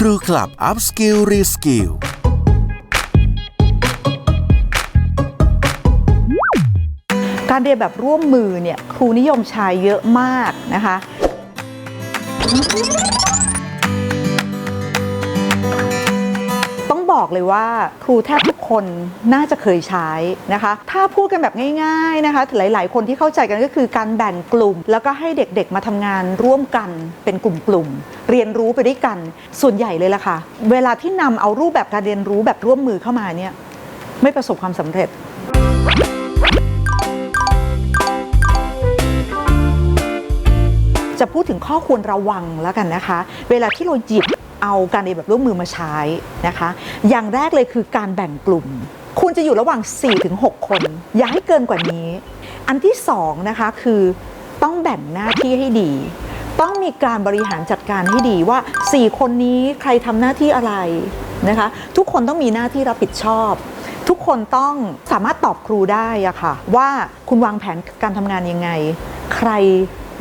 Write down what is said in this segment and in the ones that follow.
ครูคลับอัพสกิลรีสกิลการเรียนแบบร่วมมือเนี่ยครูนิยมใช้เยอะมากนะคะ บอกเลยว่าครูแทบทุกคนน่าจะเคยใช้นะคะ ถ้าพูดกันแบบง่ายๆนะคะหลายๆ คนที่เข้าใจกันก็คือการแบ่งกลุ่ม แล้วก็ให้เด็กๆมาทำงานร่วมกันเป็นกลุ่มๆเรียนรู้ไปด้วยกัน ส่วนใหญ่เลยล่ะค่ะ เวลาที่นำเอารูปแบบการเรียนรู้แบบร่วมมือเข้ามาเนี่ยไม่ประสบความสำเร็จจะพูดถึงข้อควรระวังแล้วกันนะคะ เวลาที่เราหยิบ เอาการเรียนแบบร่วมมือมาใช้นะคะ อย่างแรกเลยคือการแบ่งกลุ่ม คุณจะอยู่ระหว่าง 4-6 คน อย่าให้เกินกว่านี้ อันที่สองนะคะคือต้องแบ่งหน้าที่ให้ดี ต้องมีการบริหารจัดการให้ดีว่า 4 คนนี้ใครทำหน้าที่อะไรนะคะ ทุกคนต้องมีหน้าที่รับผิดชอบ ทุกคนต้องสามารถตอบครูได้อะค่ะว่าคุณวางแผนการทำงานยังไง ใคร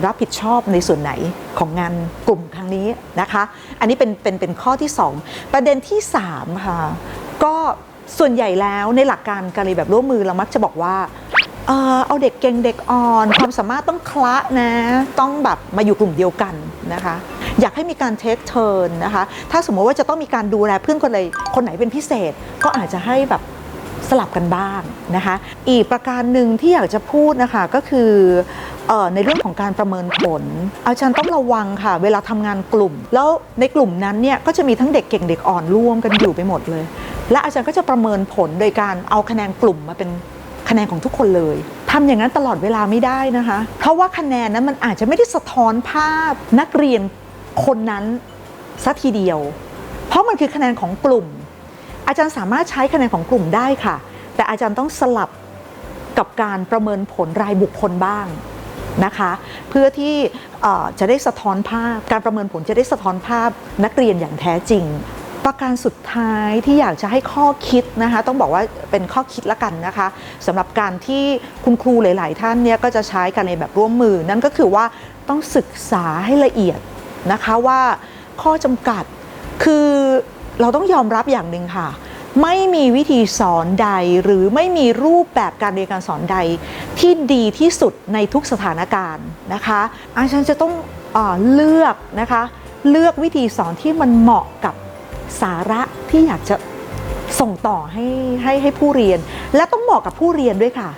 รับผิดชอบในส่วนไหนของงานกลุ่มครั้งนี้นะคะ อันนี้เป็นเป็นเป็นข้อที่ 2 ประเด็นที่3ค่ะก็ส่วนใหญ่แล้วในหลักการการเรียนแบบร่วมมือเรามักจะบอกว่าเออเอาเด็กเก่งเด็กอ่อน ความสามารถต้องคละนะต้องแบบมาอยู่กลุ่มเดียวกันนะคะ อยากให้มีการเทคเทิร์นนะคะ ถ้าสมมติว่าจะต้องมีการดูแลเพื่อนคนใดคนไหนเป็นพิเศษ ก็อาจจะให้แบบ สลับกันบ้างนะคะ อีกประการหนึ่งที่อยากจะพูดนะคะก็คือในเรื่องของการประเมินผล อาจารย์ต้องระวังค่ะ เวลาทำงานกลุ่ม แล้วในกลุ่มนั้นเนี่ยก็จะมีทั้งเด็กเก่งเด็กอ่อนร่วมกันอยู่ไปหมดเลย และอาจารย์ก็จะประเมินผลโดยการเอาคะแนนกลุ่มมาเป็นคะแนนของทุกคนเลยทำอย่างนั้นตลอดเวลาไม่ได้นะคะ เพราะว่าคะแนนนั้นมันอาจจะไม่ได้สะท้อนภาพนักเรียนคนนั้นซะทีเดียว เพราะมันคือคะแนนของกลุ่ม อาจารย์สามารถใช้คะแนนของกลุ่มได้ค่ะ แต่อาจารย์ต้องสลับกับการประเมินผลรายบุคคลบ้างนะคะ เพื่อที่จะได้สะท้อนภาพ การประเมินผลจะได้สะท้อนภาพนักเรียนอย่างแท้จริง ประการสุดท้ายที่อยากจะให้ข้อคิดนะคะต้องบอกว่าเป็นข้อคิดละกันนะคะสำหรับการที่คุณครูหลาย ๆ ท่านเนี่ยก็จะใช้การเรียนแบบร่วมมือ นั่นก็คือว่าต้องศึกษาให้ละเอียดนะคะว่าข้อจำกัดคือ เราต้องยอมรับอย่างหนึ่งค่ะ ไม่มีวิธีสอนใดหรือไม่มีรูปแบบการเรียนการสอนใดที่ดีที่สุดในทุกสถานการณ์นะคะอาจารย์จะต้องเอเลือกนะคะเลือกวิธีสอนที่มันเหมาะกับสาระที่อยากจะส่งต่อให้ให้ให้ผู้เรียน และต้องเหมาะกับผู้เรียนด้วยค่ะ